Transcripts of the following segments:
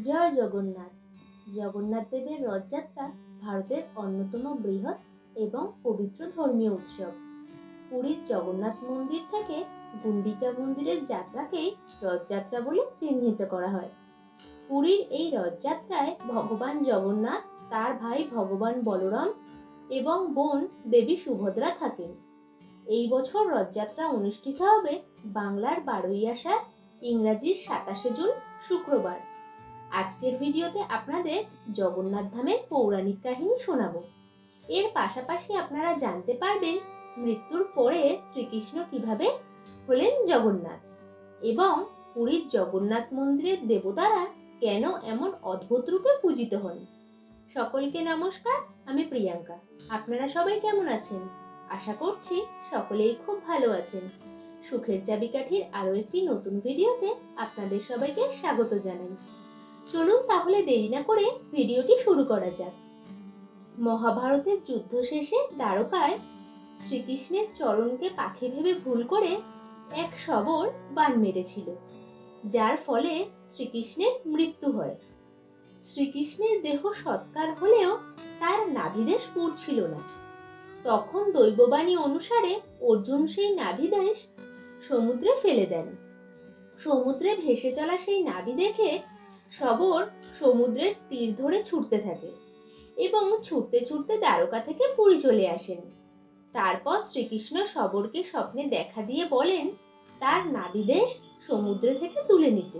জয় জগন্নাথ। জগন্নাথ দেবের রথযাত্রা ভারতের অন্যতম বৃহৎ এবং পবিত্র ধর্মীয় উৎসব। পুরীর জগন্নাথ মন্দির থেকে গুন্ডিচা মন্দিরের যাত্রাকেই রথযাত্রা বলে চিহ্নিত করা হয়। পুরীর এই রথযাত্রায় ভগবান জগন্নাথ, তার ভাই ভগবান বলরাম এবং বোন দেবী সুভদ্রা থাকেন। এই বছর রথযাত্রা অনুষ্ঠিত হবে বাংলার বারোই আষাঢ় ইংরাজির সাতাশে জুন শুক্রবার। আজকের ভিডিওতে আপনাদের জগন্নাথ ধামের পৌরাণিক কাহিনী শোনাবো। এর পাশাপাশি আপনারা জানতে পারবেন মৃত্যুর পরে শ্রীকৃষ্ণ কীভাবে হলেন জগন্নাথ এবং পুরীর জগন্নাথ মন্দিরের দেবতারা কেন এমন অদ্ভুত রূপে পূজিত হন। সকলকে নমস্কার, আমি প্রিয়াঙ্কা। আপনারা সবাই কেমন আছেন? আশা করছি সকলেই খুব ভালো আছেন। সুখের চাবিকাঠির আরও একটি নতুন ভিডিওতে আপনাদের সবাইকে স্বাগত জানাই। চলুন তাহলে দেরি না করে ভিডিওটি শুরু করা যাক। মহাভারতের যুদ্ধ শেষে দ্বারকায় শ্রীকৃষ্ণের চরণকে পাখি ভেবে ভুল করে এক শবর বান মেরেছিল, যার ফলে শ্রীকৃষ্ণের মৃত্যু হয়। শ্রীকৃষ্ণের দেহ সৎকার হলেও তার নাভিদেশ পুড়ছিল না। তখন দৈববাণী অনুসারে অর্জুন সেই নাভিদেশ সমুদ্রে ফেলে দেন। সমুদ্রে ভেসে চলা সেই নাভি দেখে শবর সমুদ্রের তীর ধরে ছুটতে থাকে এবং ছুটতে ছুটতে দ্বারকা থেকে পুরী চলে আসেন। তারপর শ্রীকৃষ্ণ শবরকে স্বপ্নে দেখা দিয়ে বলেন, তার নাভিদেশ সমুদ্র থেকে তুলে নিতে।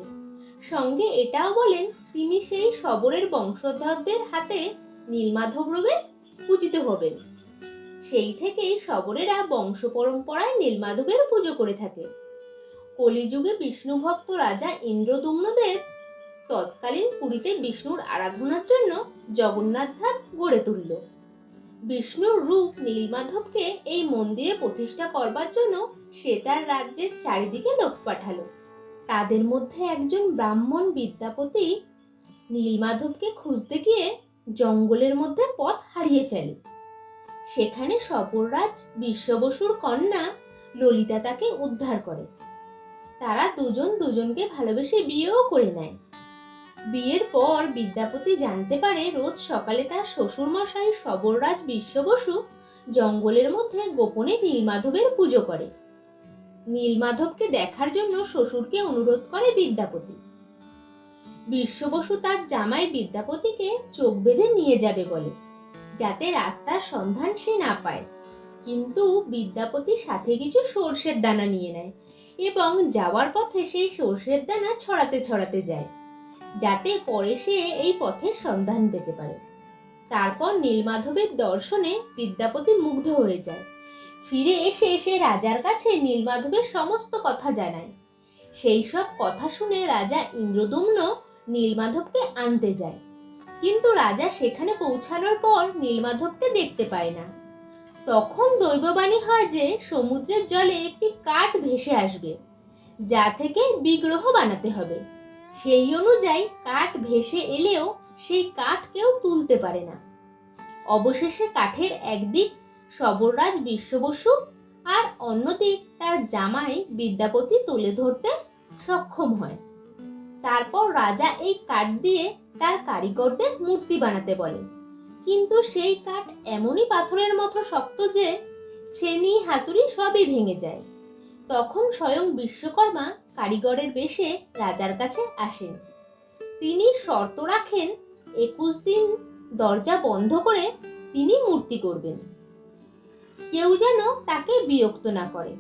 সঙ্গে এটাও বলেন, তিনি সেই শবরের বংশধরদের হাতে নীলমাধব রূপে পূজিত হবেন। সেই থেকেই শবরেরা বংশ পরম্পরায় নীলমাধবের পুজো করে থাকে। কলিযুগে বিষ্ণু ভক্ত রাজা ইন্দ্রদুম্নদেব তৎকালীন পুরীতে বিষ্ণুর আরাধনার জন্য জগন্নাথ ধাম গড়ে তুলল। বিষ্ণুর রূপ নীলমাধবকে এই মন্দিরে প্রতিষ্ঠা করবার জন্য সে তার রাজ্যের চারিদিকে লোক পাঠালো। তাদের মধ্যে একজন ব্রাহ্মণ বিদ্যাপতি নীলমাধবকে খুঁজতে গিয়ে জঙ্গলের মধ্যে পথ হারিয়ে ফেলে। সেখানে সপররাজ বিশ্ববসুর কন্যা ললিতা তাকে উদ্ধার করে। তারা দুজন দুজনকে ভালোবেসে বিয়েও করে নেয়। বিয়ের পর বিদ্যাপতি জানতে পারে রোজ সকালে তার শ্বশুর মশাই সবররাজ বিশ্ববসু জঙ্গলের মধ্যে গোপনে নীলমাধবের পুজো করে। নীলমাধবকে দেখার জন্য শ্বশুরকে অনুরোধ করে বিদ্যাপতি। বিশ্ববসু তার জামাই বিদ্যাপতিকে চোখ বেঁধে নিয়ে যাবে বলে, যাতে রাস্তার সন্ধান সে না পায়। কিন্তু বিদ্যাপতি সাথে কিছু সর্ষের দানা নিয়ে নেয় এবং যাওয়ার পথে সেই সর্ষের দানা ছড়াতে ছড়াতে যায়। যাতে পরে সে এই পথের সন্ধান পেতে পারে। তারপর নীলমাধবের দর্শনে বিদ্যাপতি মুগ্ধ হয়ে যায়। ফিরে এসে সে রাজার কাছে নীলমাধবের সমস্ত কথা জানায়। সেই সব কথা শুনে রাজা ইন্দ্রদুম্ন নীলমাধবকে আনতে যায়। কিন্তু রাজা সেখানে পৌঁছানোর পর নীলমাধবকে দেখতে পায় না। তখন দৈববাণী হয় যে সমুদ্রের জলে একটি কাঠ ভেসে আসবে, যা থেকে বিগ্রহ বানাতে হবে। সেই অনুযায়ী কাঠ ভেসে এলেও সেই কাঠ কেউ তুলতে পারে না। অবশেষে কাঠের একদিক সবররাজ বিশ্ববসু আর অন্যদিক তার জামাই বিদ্যাপতি তুলে ধরতে সক্ষম হয়। তারপর রাজা এই কাঠ দিয়ে তার কারিগরদের মূর্তি বানাতে বলে। কিন্তু সেই কাঠ এমনই পাথরের মতো শক্ত যে, ছেনি হাতুড়ি সবই ভেঙে যায়। তখন স্বয়ং বিশ্বকর্মা কারিগরের বেশে রাজার কাছে আসেন। তিনি শর্ত রাখেন, একুশ দিন দরজা বন্ধ করে তিনি মূর্তি করবেন কেউ যেন তাকে বিরক্ত না করে।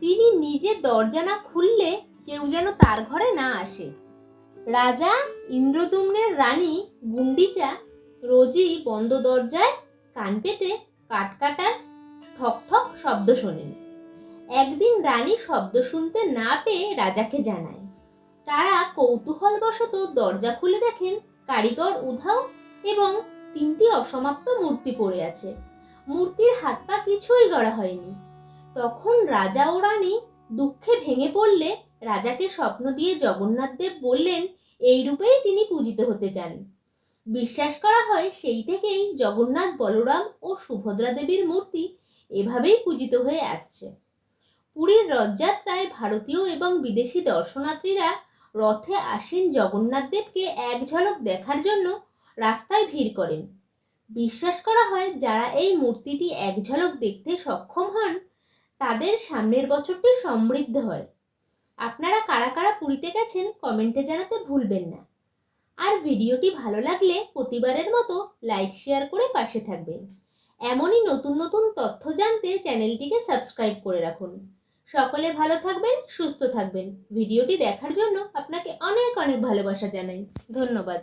তিনি নিজে দরজা না খুললে কেউ যেন তার ঘরে না আসে। রাজা ইন্দ্রদুম্নের রানী গুন্ডিচা রোজই বন্ধ দরজায় কান পেতে কাটকাটার ঠক ঠক শব্দ শোনেন। একদিন রানী শব্দ শুনতে না পেয়ে রাজাকে জানায়। তারা কৌতূহলবশত দরজা খুলে দেখেন কারিগর উধাও এবং তিনটি অসমাপ্ত মূর্তি পড়ে আছে। মূর্তির হাত পা কিছুই গড়া হয়নি। তখন রাজা ও রানী দুঃখে ভেঙে পড়লে রাজাকে স্বপ্ন দিয়ে জগন্নাথ দেব বললেন এই রূপেই তিনি পূজিত হতে চান। বিশ্বাস করা হয় সেই থেকেই জগন্নাথ বলরাম ও সুভদ্রা দেবীর মূর্তি এভাবেই পূজিত হয়ে আসছে। পুরীর রথযাত্রায় ভারতীয় এবং বিদেশি দর্শনার্থীরা রথে আসেন জগন্নাথ দেবকে এক ঝলক দেখার জন্য রাস্তায় ভিড় করেন। বিশ্বাস করা হয়, যারা এই মূর্তিটি এক ঝলক দেখতে সক্ষম হন, তাদের সামনের বছরটি সমৃদ্ধ হয়। আপনারা কারা কারা পুরীতে গেছেন, কমেন্টে জানাতে ভুলবেন না। আর ভিডিওটি ভালো লাগলে প্রতিবারের মতো লাইক, শেয়ার করে পাশে থাকবেন। এমনই নতুন নতুন তথ্য জানতে চ্যানেলটিকে সাবস্ক্রাইব করে রাখুন। সকলে ভালো থাকবেন সুস্থ থাকবেন। ভিডিওটি দেখার জন্য আপনাকে অনেক অনেক ভালোবাসা জানাই। ধন্যবাদ।